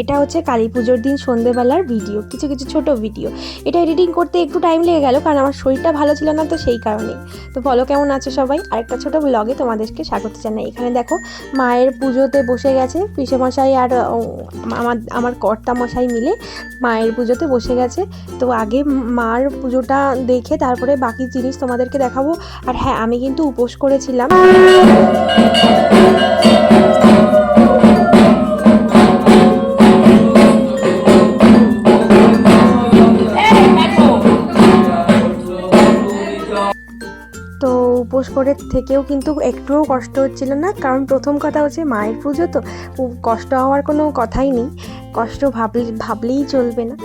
এটা হচ্ছে কালী পুজোর দিন সন্ধেবেলার ভিডিও কিছু কিছু ছোট ভিডিও এটা এডিটিং করতে একটু টাইম লেগে গেল, কারণ আমার শরীরটা ভালো ছিল না তো সেই কারণেই তো বলো কেমন আছো সবাই? আরেকটা ছোট ব্লগে তোমাদেরকে স্বাগত জানাই। এখানে দেখো, মায়ের পুজোতে বসে গেছে পিসেমশাই আর আমার আমার কর্তা মশাই মিলে মায়ের পুজোতে বসে গেছে। তো আগে মার পুজোটা দেখে তারপরে বাকি জিনিস তোমাদেরকে দেখাবো। আর হ্যাঁ আমি কিন্তু উপোস করেছিলাম। উপোস করে থেকেও কিন্তু একটুও কষ্ট হচ্ছিল না। কারণ প্রথম কথা হচ্ছে মায়ের পুজো তো কষ্ট হওয়ার কোনো কথাই নেই। কষ্ট ভাবলে, ভাবলেই চলবে না।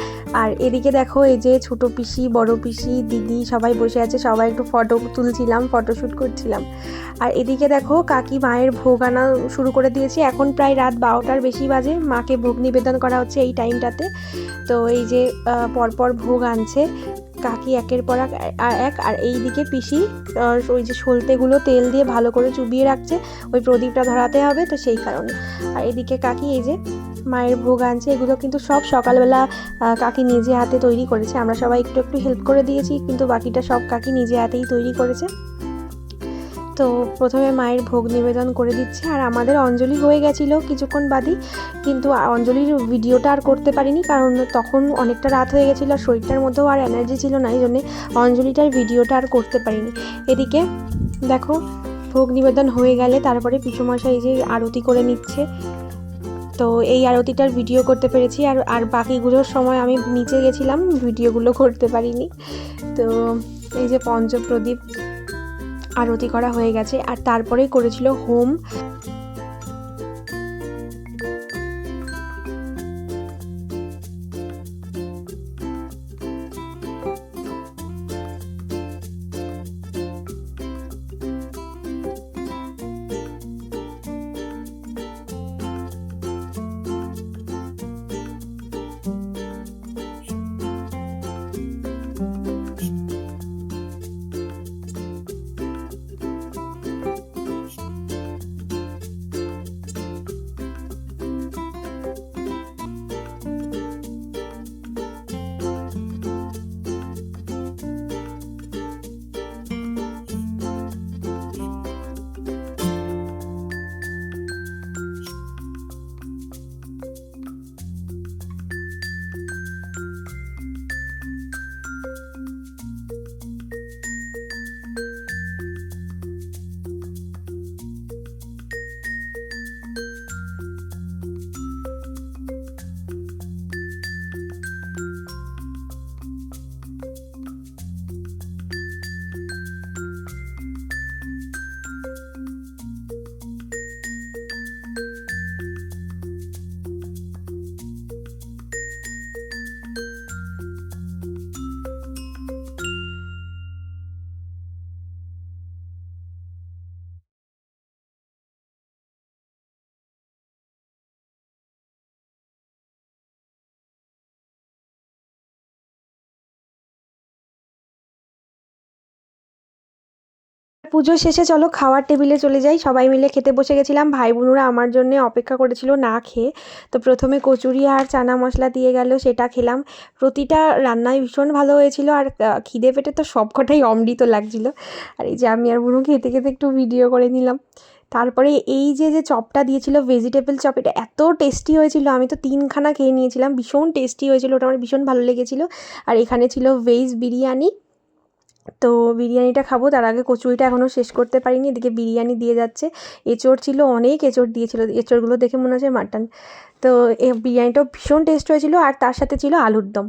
আর এদিকে দেখো এই যে ছোট পিসি, বড় পিসি, দিদি সবাই বসে আছে, সবাই একটু ফটো তুলছিলাম, ফটোশ্যুট করছিলাম। আর এদিকে দেখো কাকি মায়ের ভোগ আনা শুরু করে দিয়েছে। এখন প্রায় রাত বারোটার বেশি বাজে, মাকে ভোগ নিবেদন করা হচ্ছে এই টাইমটাতে। তো এই যে পরপর ভোগ আনছে। কাকি একের পর এক, আর এই দিকে পিসি ওই যে সলতেগুলো তেল দিয়ে ভালো করে চুবিয়ে রাখছে, ওই প্রদীপটা ধরাতে হবে তো সেই কারণে। আর এদিকে কাকি, এই যে মায়ের ভোগ আনছে, এগুলো কিন্তু সব সকালবেলা কাকি নিজে হাতে তৈরি করেছে। আমরা সবাই একটু একটু হেল্প করে দিয়েছি, কিন্তু বাকিটা সব কাকি নিজে হাতেই তৈরি করেছে। তো প্রথমে মায়ের ভোগ নিবেদন করে দিচ্ছে। আর আমাদের অঞ্জলি হয়ে গেছিল কিছুক্ষণ বাদই। কিন্তু অঞ্জলির ভিডিওটা আর করতে পারিনি কারণ তখন অনেকটা রাত হয়ে গেছিল আর শরীরটার মধ্যেও আর এনার্জি ছিল না, এই জন্যে অঞ্জলিটার ভিডিওটা আর করতে পারিনি। এদিকে দেখো, ভোগ নিবেদন হয়ে গেলে তারপরে পিসুমশাই যে আরতি করে নিচ্ছে। তো এই আরতিটার ভিডিও করতে পেরেছি আর আর বাকিগুলোর সময় আমি নিচে গেছিলাম, ভিডিওগুলো করতে পারিনি। তো এই যে পঞ্চপ্রদীপ আরতি করা হয়ে গেছে। আর তারপরেই করেছিল হোম পুজো শেষে চলো খাওয়ার টেবিলে চলে যাই। সবাই মিলে খেতে বসে গেছিলাম। ভাই বোনুরা আমার জন্য অপেক্ষা করেছিল না খেয়ে। তো প্রথমে কচুরি আর চানা মশলা দিয়ে গেল, সেটা খেলাম। প্রতিটা রান্নায় ভীষণ ভালো হয়েছিল। আর খিদে পেটে তো সবকটাই অমৃত লাগছিল। আর এই যে আমি আর বুনু খেতে খেতে একটু ভিডিও করে নিলাম। তারপরে এই যে যে চপটা দিয়েছিল ভেজিটেবল চপ, এটা এত টেস্টি হয়েছিল। আমি তো তিনখানা খেয়ে নিয়েছিলাম। ভীষণ টেস্টি হয়েছিল। ওটা আমার ভীষণ ভালো লেগেছিল। আর এখানে ছিল ভেজ বিরিয়ানি। তো বিরিয়ানিটা খাব। তার আগে কচুরিটা এখনও শেষ করতে পারিনি। এদিকে বিরিয়ানি দিয়ে যাচ্ছে। এঁচড় ছিল, অনেক এঁচড় দিয়েছিল। এঁচড়গুলো দেখে মনে হচ্ছে মাটন। তো এ বিরিয়ানিটাও ভীষণ টেস্ট হয়েছিল আর তার সাথে ছিল আলুর দম।